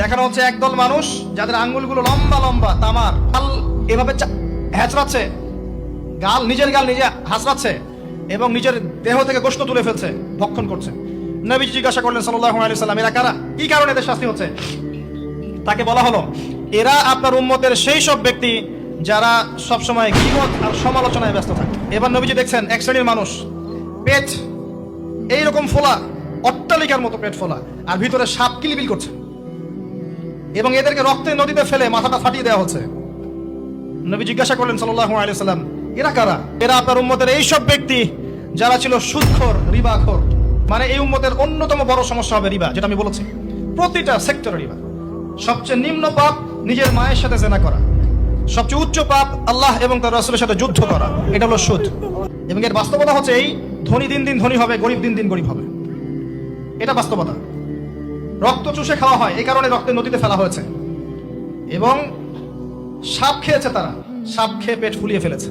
দেখানো হচ্ছে একদল মানুষ যাদের আঙ্গুলগুলো লম্বা লম্বা, তামার গাল এভাবে হ্যাচড়াচ্ছে গাল, নিজের গাল নিজে হাসড়াচ্ছে এবং নিজের দেহ থেকে গোষ্ঠ তুলে ফেলছে, ভক্ষণ করছে। নবীজি জিজ্ঞাসা করলেন, সাল্লাল্লাহু আলাইহি সাল্লাম এরা কারা? কি কারণে এদের শাস্তি হচ্ছে? তাকে বলা হলো, এরা আপনার উম্মতের সেই সব ব্যক্তি যারা সব সবসময় গিবত আর সমালোচনায় ব্যস্ত থাকে। এবার নবীজি দেখছেন এক শ্রেণির মানুষ, পেট, এইরকম ফোলা, অট্টালিকার মতো পেট ফোলা, আর ভিতরে সাপ কিলিবিল করছে। এবং এদেরকে রক্তে নদীতে ফেলে মাথাটা ফাটিয়ে দেওয়া হচ্ছে। নবী জিজ্ঞাসা করলেন সাল্লাল্লাহু আলাইহি সাল্লাম এরা কারা? এরা আপনার উম্মতের এই সব ব্যক্তি যারা ছিল সুদখোর, রিবাখোর। মানে এই উম্মতের অন্যতম বড় সমস্যা হবে রিবা, যেটা আমি বলেছি। প্রতিটা সেক্টরে রিবা। সবচেয়ে নিম্ন পাপ নিজের মায়ের সাথে জেনা করা। সবচেয়ে উচ্চ পাপ আল্লাহ এবং তার রাসূলের সাথে যুদ্ধ করা। এটা হলো সুদ। এবং এর বাস্তবতা হচ্ছে এই, ধনী দিন দিন ধনী হবে, গরিব দিন দিন গরিব হবে। এটা বাস্তবতা। রক্ত চুষে খাওয়া হয়, এই কারণে রক্তের নদীতে ফেলা হয়েছে। এবং সাপ খেয়েছে তারা। সাপ খেয়ে পেট ফুলিয়ে ফেলেছে।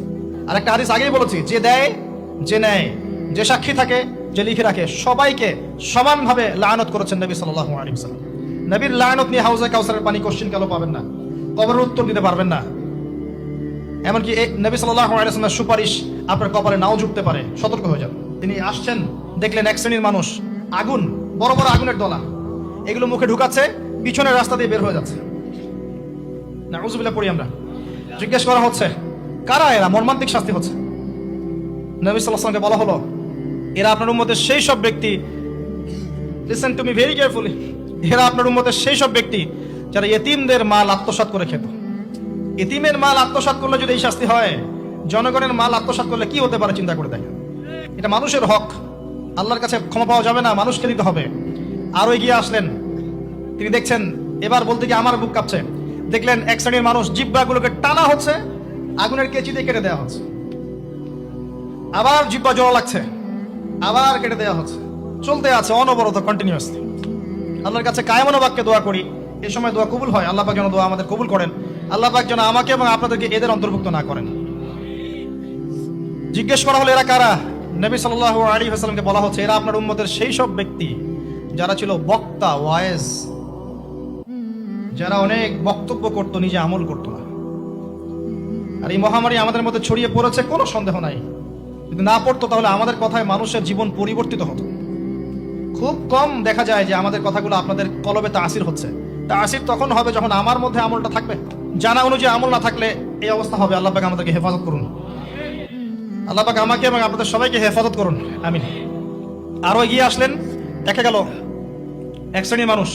আর একটা হাদিস আগেই বলেছি, যে দেয়, যে নেয়, যে সাক্ষী থাকে, যে লিখে রাখে, সবাইকে সমানভাবে লায়নত করেছেন নবী সাল্লাল্লাহু আলাইহি ওয়াসাল্লাম। নবীর লায়নত নিয়ে হাউজে কাউসারের পানি কোশ্চিন কালো পাবেন না? কবরের উত্তর দিতে পারবেন না। এমনকি নবী সাল্লাল্লাহু আলাইহি ওয়াসাল্লামের সুপারিশ আপনার কপালে নাও জুটতে পারে, সতর্ক হয়ে যান। তিনি আসছেন, দেখলেন এক শ্রেণির মানুষ, আগুন, বড় বড় আগুনের দলা। এগুলো মুখে ঢুকাচ্ছে, পিছনের রাস্তা দিয়ে বের হয়ে যাচ্ছে। না উজুবিল্লাহ পড়ি আমরা। জিজ্ঞেস করা হচ্ছে, কারা এরা? মর্মান্তিক শাস্তি হচ্ছে। নবী সাল্লাহামকে বলা হলো, এরা আপনার উম্মতের সেই সব ব্যক্তি listen to me very carefully এরা আপনার উম্মতের সেই সব ব্যক্তি যারা এতিমদের মাল আত্মসাৎ করে খেত। এতিমের মাল আত্মসাৎ করলে যদি এই শাস্তি হয়, জনগণের মাল আত্মসাৎ করলে কি হতে পারে চিন্তা করে দেখেন। এটা মানুষের হক। আল্লাহর কাছে ক্ষমা পাওয়া যাবে না, মানুষকে দিতে হবে। আরও এগিয়ে আসলেন। তিনি দেখছেন, এবার বলতে গিয়ে আমার বুক কাঁপছে। দেখলেন এক শ্রেণির মানুষ জিব্বাগুলোকে টানা হচ্ছে, আগুনের কেচি দিয়ে কেটে দেওয়া হচ্ছে। আবার জিব্বা জোড়া লাগছে, আবার কেটে দেওয়া হচ্ছে। চলতে আছে অনবরত কন্টিনিউয়াসলি আল্লাহর কাছে কায়মনো বাক্যে দোয়া করি এই সময় দোয়া কবুল হয়। আল্লাহ পাক যেন দোয়া আমাদের কবুল করেন। আল্লাহ পাক যেন আমাকে এবং আপনাদেরকে এদের অন্তর্ভুক্ত না করেন। জিজ্ঞেস করা হলো, এরা কারা? নবী সাল্লাল্লাহু আলাইহি ওয়াসাল্লামকে বলা হচ্ছে, এরা আপনার উম্মতের সেই সব ব্যক্তি। যারা ছিল বক্তা ওয়াইজ যারা অনেক বক্তব্য করতো, নিজে আমল করতো না। আর এই মহামারী আমাদের মধ্যে ছড়িয়ে পড়েছে, কোনো সন্দেহ নাই। যদি না পড়তো, তাহলে আমাদের কথায় মানুষের জীবন পরিবর্তিত হতো। খুব কম দেখা যায় যে আমাদের কথাগুলো আপনাদের কলবে তাসির হচ্ছে। তাসির তখন হবে যখন আমার মধ্যে আমলটা থাকবে। জানা অনুযায়ী আমল না থাকলে এই অবস্থা হবে। আল্লাহ পাক আমাদেরকে হেফাজত করুন। আল্লাহ পাক আমাকে এবং আপনাদের সবাইকে হেফাজত করুন। আমিন। আরও এগিয়ে আসলেন। দেখা গেল। এক শ্রেণির মানুষ।